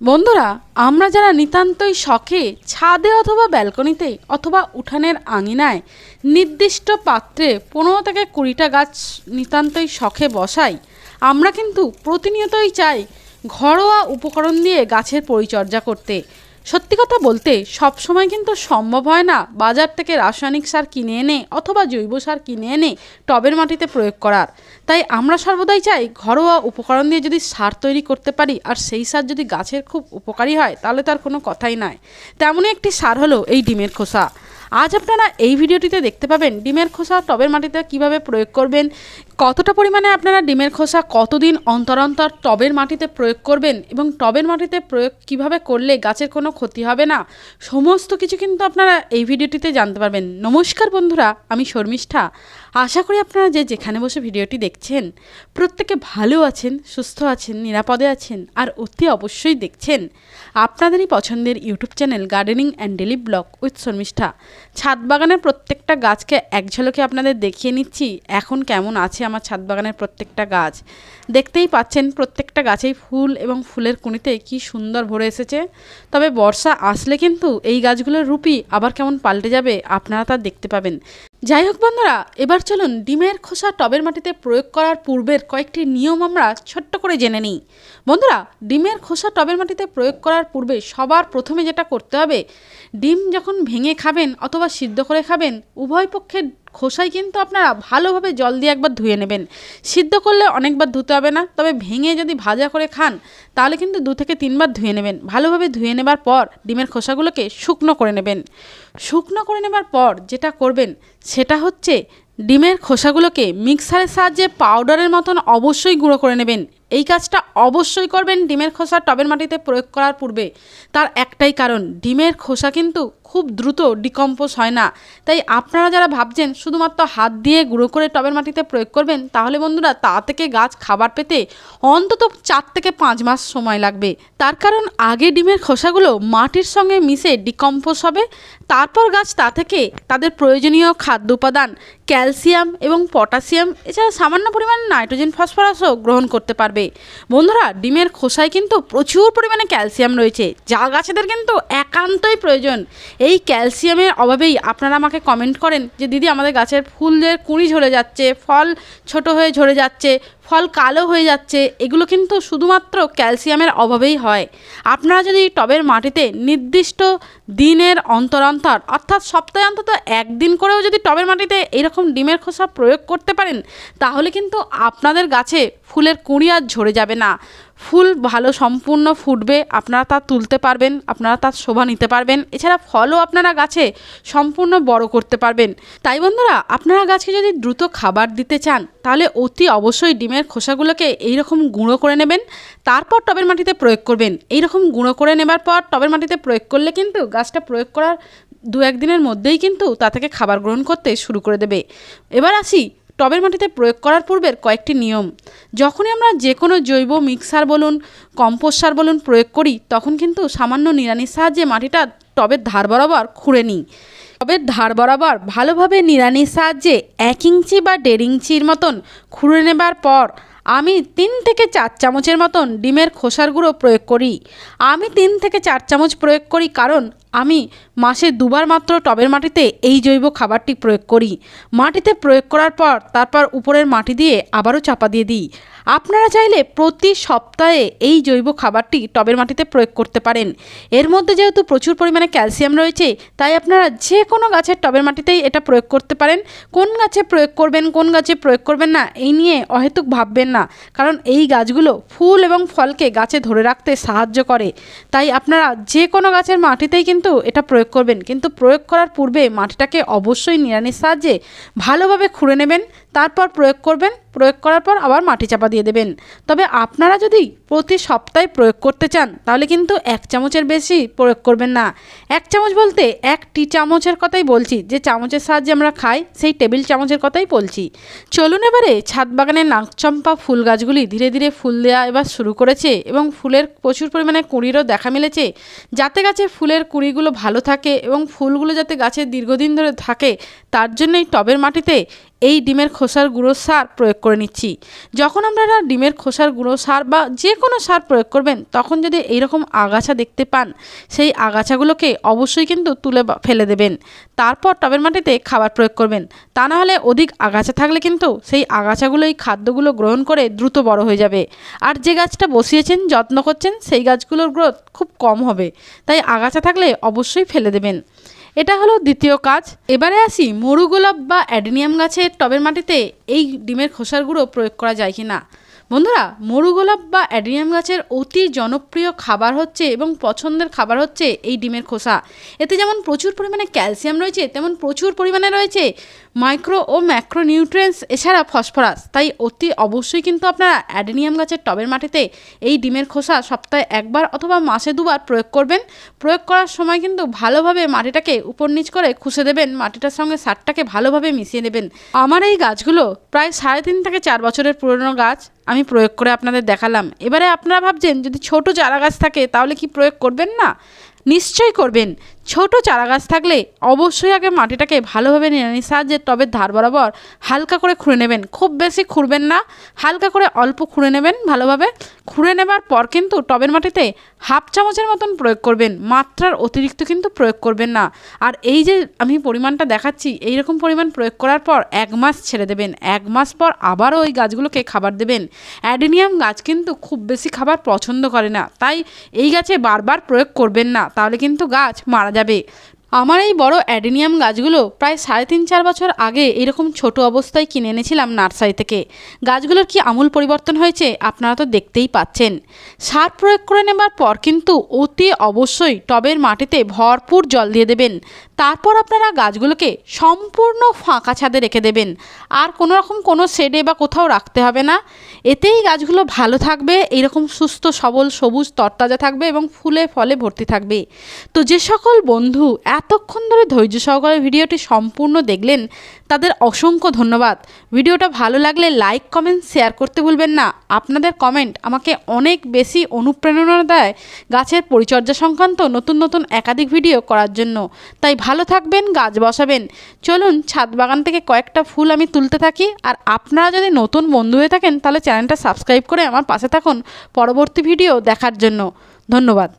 বন্ধুরা, আমরা যারা নিতান্তই শখে ছাদে অথবা ব্যালকনিতে অথবা উঠানের আঙিনায় নির্দিষ্ট পাত্রে পনেরো থেকে কুড়িটা গাছ নিতান্তই শখে বসাই, আমরা কিন্তু প্রতিনিয়তই চাই ঘরোয়া উপকরণ দিয়ে গাছের পরিচর্যা করতে। সত্যি কথা বলতে সব সময় কিন্তু সম্ভব হয় না বাজার থেকে রাসায়নিক সার কিনে এনে অথবা জৈব সার কিনে এনে টবের মাটিতে প্রয়োগ করার। তাই আমরা সর্বদাই চাই ঘরোয়া উপকরণ দিয়ে যদি সার তৈরি করতে পারি আর সেই সার যদি গাছের খুব উপকারী হয়, তাহলে তার কোনো কথাই নয় তেমনই একটি সার হলো এই ডিমের খোসা। আজ আপনারা এই ভিডিওটিতে দেখতে পাবেন ডিমের খোসা টবের মাটিতে কীভাবে প্রয়োগ করবেন, কতটা পরিমাণে আপনারা ডিমের খোসা কতদিন অন্তর অন্তর টবের মাটিতে প্রয়োগ করবেন এবং টবের মাটিতে প্রয়োগ কীভাবে করলে গাছের কোনো ক্ষতি হবে না, সমস্ত কিছু কিন্তু আপনারা এই ভিডিওটিতে জানতে পারবেন। নমস্কার বন্ধুরা, আমি শর্মিষ্ঠা। আশা করি আপনারা যে যেখানে বসে ভিডিওটি দেখছেন, প্রত্যেকে ভালো আছেন, সুস্থ আছেন, নিরাপদে আছেন, আর অতি অবশ্যই দেখছেন আপনাদেরই পছন্দের YouTube channel gardening and daily blog with Sharmistha. ছাদ বাগানের প্রত্যেকটা গাছকে এক ঝলকে আপনাদের দেখিয়ে নিচ্ছি। এখন কেমন আছে আমার ছাদ বাগানের প্রত্যেকটা গাছ? দেখতেই পাচ্ছেন প্রত্যেকটা গাছেই ফুল এবং ফুলের কুঁড়িতে কি সুন্দর ভরে এসেছে। তবে বর্ষা আসলে কিন্তু এই গাছগুলোর রূপই আবার কেমন পাল্টে যাবে আপনারা তা দেখতে পাবেন। যাই হোক বন্ধুরা, এবার চলুন ডিমের খোসা টবের মাটিতে প্রয়োগ করার পূর্বের কয়েকটি নিয়ম আমরা ছোট্ট করে জেনে নিই। বন্ধুরা, ডিমের খোসা টবের মাটিতে প্রয়োগ করার পূর্বে সবার প্রথমে যেটা করতে হবে, ডিম যখন ভেঙে খাবেন অথবা সিদ্ধ করে খাবেন, উভয় পক্ষের খোসাই কিন্তু আপনারা ভালোভাবে জল দিয়ে একবার ধুয়ে নেবেন। সিদ্ধ করলে অনেকবার ধুতে হবে না, তবে ভেঙে যদি ভাজা করে খান, তাহলে কিন্তু দু থেকে তিনবার ধুয়ে নেবেন। ভালোভাবে ধুয়ে নেবার পর ডিমের খোসাগুলোকে শুকনো করে নেবেন। শুকনো করে নেবার পর যেটা করবেন, সেটা হচ্ছে ডিমের খোসাগুলোকে মিক্সারের সাহায্যে পাউডারের মতন অবশ্যই গুঁড়ো করে নেবেন। এই কাজটা অবশ্যই করবেন ডিমের খোসা টবের মাটিতে প্রয়োগ করার পূর্বে। তার একটাই কারণ, ডিমের খোসা কিন্তু খুব দ্রুত ডিকম্পোজ হয় না। তাই আপনারা যারা ভাবছেন শুধুমাত্র হাত দিয়ে গুঁড়ো করে টবের মাটিতে প্রয়োগ করবেন, তাহলে বন্ধুরা তা থেকে গাছ খাবার পেতে অন্তত চার থেকে পাঁচ মাস সময় লাগবে। তার কারণ, আগে ডিমের খোসাগুলো মাটির সঙ্গে মিশে ডিকম্পোজ হবে, তারপর গাছ তা থেকে তাদের প্রয়োজনীয় খাদ্য উপাদান, ক্যালসিয়াম এবং পটাশিয়াম, এছাড়া সামান্য পরিমাণে নাইট্রোজেন, ফসফরাসও গ্রহণ করতে পারবে। বন্ধুরা, ডিমের খোসায় কিন্তু প্রচুর পরিমাণে ক্যালসিয়াম রয়েছে। যা গাছেদের কিন্তু একান্তই প্রয়োজন। এই ক্যালসিয়ামের অভাবেই আপনারা আমাকে কমেন্ট করেন যে, দিদি, আমাদের গাছের ফুলের কুঁড়ি ঝরে যাচ্ছে, ফল ছোট হয়ে ঝরে যাচ্ছে ফল কালো হয়ে যাচ্ছে, এগুলো কিন্তু শুধুমাত্র ক্যালসিয়ামের অভাবেই হয়। আপনারা যদি টবের মাটিতে নির্দিষ্ট দিনের অন্তর অন্তর অর্থাৎ সপ্তাহে অন্তত একদিন করেও যদি টবের মাটিতে এরকম ডিমের খোসা প্রয়োগ করতে পারেন, তাহলে কিন্তু আপনাদের গাছে ফুলের কুঁড়ি আর ঝরে যাবে না। ফুল ভালো সম্পূর্ণ ফুটবে, আপনারা তা তুলতে পারবেন, আপনারা তার শোভা নিতে পারবেন। এছাড়া ফলও আপনারা গাছে সম্পূর্ণ বড় করতে পারবেন। তাই বন্ধুরা, আপনারা গাছকে যদি দ্রুত খাবার দিতে চান, তাহলে অতি অবশ্যই ডিমের খোসাগুলোকে এইরকম গুঁড়ো করে নেবেন, তারপর টবের মাটিতে প্রয়োগ করবেন। এইরকম গুঁড়ো করে নেবার পর টবের মাটিতে প্রয়োগ করলে কিন্তু গাছটা প্রয়োগ করার দু একদিনের মধ্যেই কিন্তু তা থেকে খাবার গ্রহণ করতে শুরু করে দেবে। এবার আসি টবের মাটিতে প্রয়োগ করার পূর্বের কয়েকটি নিয়ম। যখনই আমরা যে কোনো জৈব মিক্সার বলুন, কম্পোস্ট সার বলুন প্রয়োগ করি, তখন কিন্তু সামান্য নিড়ানির সাহায্যে মাটিটা টবের ধার বরাবর খুঁড়ে নিই। টবের ধার বরাবর ভালোভাবে নিড়ানির সাহায্যে এক ইঞ্চি বা দেড় ইঞ্চির মতন খুঁড়ে নেবার পর আমি তিন থেকে চার চামচের মতন ডিমের খোসার গুঁড়ো প্রয়োগ করি। আমি তিন থেকে চার চামচ প্রয়োগ করি কারণ আমি মাসে দুবার মাত্র টবের মাটিতে এই জৈব খাবারটি প্রয়োগ করি। মাটিতে প্রয়োগ করার পর তারপর উপরের মাটি দিয়ে আবারও চাপা দিয়ে দিই। আপনারা চাইলে প্রতি সপ্তাহে এই জৈব খাবারটি টবের মাটিতে প্রয়োগ করতে পারেন। এর মধ্যে যেহেতু প্রচুর পরিমাণে ক্যালসিয়াম রয়েছে, তাই আপনারা যে কোনো গাছের টবের মাটিতেই এটা প্রয়োগ করতে পারেন। কোন গাছে প্রয়োগ করবেন, কোন গাছে প্রয়োগ করবেন না, এই নিয়ে অহেতুক ভাববেন না। কারণ এই গাছগুলো ফুল এবং ফলকে গাছে ধরে রাখতে সাহায্য করে। তাই আপনারা যে কোনো গাছের মাটিতেই কিন্তু এটা প্রয়োগ করবেন। কিন্তু প্রয়োগ করার পূর্বে মাটিটাকে অবশ্যই নিড়ানির সাহায্যে ভালোভাবে খুঁড়ে নেবেন তারপর প্রয়োগ করবেন, প্রয়োগ করার পর আবার মাটি চাপা দিয়ে দেবেন। তবে আপনারা যদি প্রতি সপ্তাহে প্রয়োগ করতে চান, তাহলে কিন্তু এক চামচের বেশি প্রয়োগ করবেন না। এক চামচ বলতে এক টি চামচের কথাই বলছি, যে চামচের সাহায্যে আমরা খাই, সেই টেবিল চামচের কথাই বলছি। চলুন এবারে ছাদ বাগানের নাকচম্পা ফুল গাছগুলি ধীরে ধীরে ফুল দেওয়া এবার শুরু করেছে এবং ফুলের প্রচুর পরিমাণে কুঁড়িরও দেখা মিলেছে। যাতে গাছে ফুলের কুঁড়িগুলো ভালো থাকে এবং ফুলগুলো যাতে গাছে দীর্ঘদিন ধরে থাকে, তার জন্যই টবের মাটিতে এই ডিমের খোসার গুঁড়ো সার প্রয়োগ করে নিচ্ছি। যখন আপনারা ডিমের খোসার গুঁড়ো সার বা যে কোনো সার প্রয়োগ করবেন, তখন যদি এইরকম আগাছা দেখতে পান, সেই আগাছাগুলোকে অবশ্যই কিন্তু তুলে ফেলে দেবেন। তারপর টবের মাটিতে খাবার প্রয়োগ করবেন। তা না হলে অধিক আগাছা থাকলে কিন্তু সেই আগাছাগুলো, এই খাদ্যগুলো গ্রহণ করে দ্রুত বড় হয়ে যাবে। আর যে গাছটা বসিয়েছেন, যত্ন করছেন, সেই গাছগুলোর গ্রোথ খুব কম হবে। তাই আগাছা থাকলে অবশ্যই ফেলে দেবেন। এটা হলো দ্বিতীয় কাজ। এবারে আসি, মরু গোলাপ বা অ্যাডেনিয়াম গাছের টবের মাটিতে এই ডিমের খোসার গুঁড়ো প্রয়োগ করা যায় কি না বন্ধুরা মরু গোলাপ বা অ্যাডেনিয়াম গাছের অতি জনপ্রিয় খাবার হচ্ছে এবং পছন্দের খাবার হচ্ছে এই ডিমের খোসা। এতে যেমন প্রচুর পরিমাণে ক্যালসিয়াম রয়েছে, তেমন প্রচুর পরিমাণে রয়েছে মাইক্রো ও ম্যাক্রো নিউট্রিয়েন্টস এছাড়া ফসফরাস। তাই অতি অবশ্যই কিন্তু আপনারা অ্যাডেনিয়াম গাছের টবের মাটিতে এই ডিমের খোসা সপ্তাহে একবার অথবা মাসে দুবার প্রয়োগ করবেন। প্রয়োগ করার সময় কিন্তু ভালোভাবে মাটিটাকে উপর নিচ করে খুশে দেবেন, মাটিটার সঙ্গে সারটাকে ভালোভাবে মিশিয়ে নেবেন। আমার এই গাছগুলো প্রায় সাড়ে তিন থেকে চার বছরের পুরনো গাছ। আমি প্রয়োগ করে আপনাদের দেখালাম। এবারে আপনারা ভাবছেন, যদি ছোট চারা গাছ থাকে তাহলে কি প্রয়োগ করবেন না? নিশ্চয়ই করবেন। ছোট চারা গাছ থাকলে অবশ্যই আগে মাটিটাকে ভালোভাবে নিড়ানির সাহায্যে টবের ধার বরাবর হালকা করে খুঁড়ে নেবেন। খুব বেশি খুঁড়বেন না, হালকা করে অল্প খুঁড়ে নেবেন ভালোভাবে। খুঁড়ে নেবার পর কিন্তু টবের মাটিতে হাফ চামচের মতন প্রয়োগ করবেন, মাত্রার অতিরিক্ত কিন্তু প্রয়োগ করবেন না। আর এই যে আমি পরিমাণটা দেখাচ্ছি এই রকম পরিমাণ প্রয়োগ করার পর এক মাস ছেড়ে দেবেন। এক মাস পর আবারও ওই গাছগুলোকে খাবার দেবেন। অ্যাডেনিয়াম গাছ কিন্তু খুব বেশি খাবার পছন্দ করে না, তাই এই গাছে বারবার প্রয়োগ করবেন না, তাহলে কিন্তু গাছ মারা যাবে আমার এই বড় অ্যাডেনিয়াম গাছগুলো প্রায় সাড়ে তিন চার বছর আগে এরকম ছোট অবস্থায় কিনে এনেছিলাম নার্সারি থেকে। গাছগুলোর কি আমূল পরিবর্তন হয়েছে আপনারা তো দেখতেই পাচ্ছেন। সার প্রয়োগ করে নেবার পর কিন্তু অতি অবশ্যই টবের মাটিতে ভরপুর জল দিয়ে দেবেন। তারপর আপনারা গাছগুলোকে সম্পূর্ণ ফাঁকা ছাদে রেখে দেবেন। আর কোনো রকম কোনো শেডে বা কোথাও রাখতে হবে না। এতেই গাছগুলো ভালো থাকবে এইরকম সুস্থ, সবল, সবুজ, তরতাজা থাকবে এবং ফুলে, ফলে ভর্তি থাকবে। তো যে সকল বন্ধু এতক্ষণ ধরে ধৈর্য সহকারে ভিডিওটি সম্পূর্ণ দেখলেন, তাদের অসংখ্য ধন্যবাদ। ভিডিওটা ভালো লাগলে লাইক, কমেন্ট, শেয়ার করতে ভুলবেন না। আপনাদের কমেন্ট আমাকে অনেক বেশি অনুপ্রেরণা দেয় গাছের পরিচর্যা সংক্রান্ত নতুন নতুন একাধিক ভিডিও করার জন্য। তাই ভালো থাকবেন, গাছ বসাবেন। চলুন, ছাদ বাগান থেকে কয়েকটা ফুল আমি তুলতে থাকি। আর আপনারা যদি নতুন বন্ধু হয়ে থাকেন, তাহলে চ্যানেলটা সাবস্ক্রাইব করে আমার পাশে থাকুন পরবর্তী ভিডিও দেখার জন্য। ধন্যবাদ।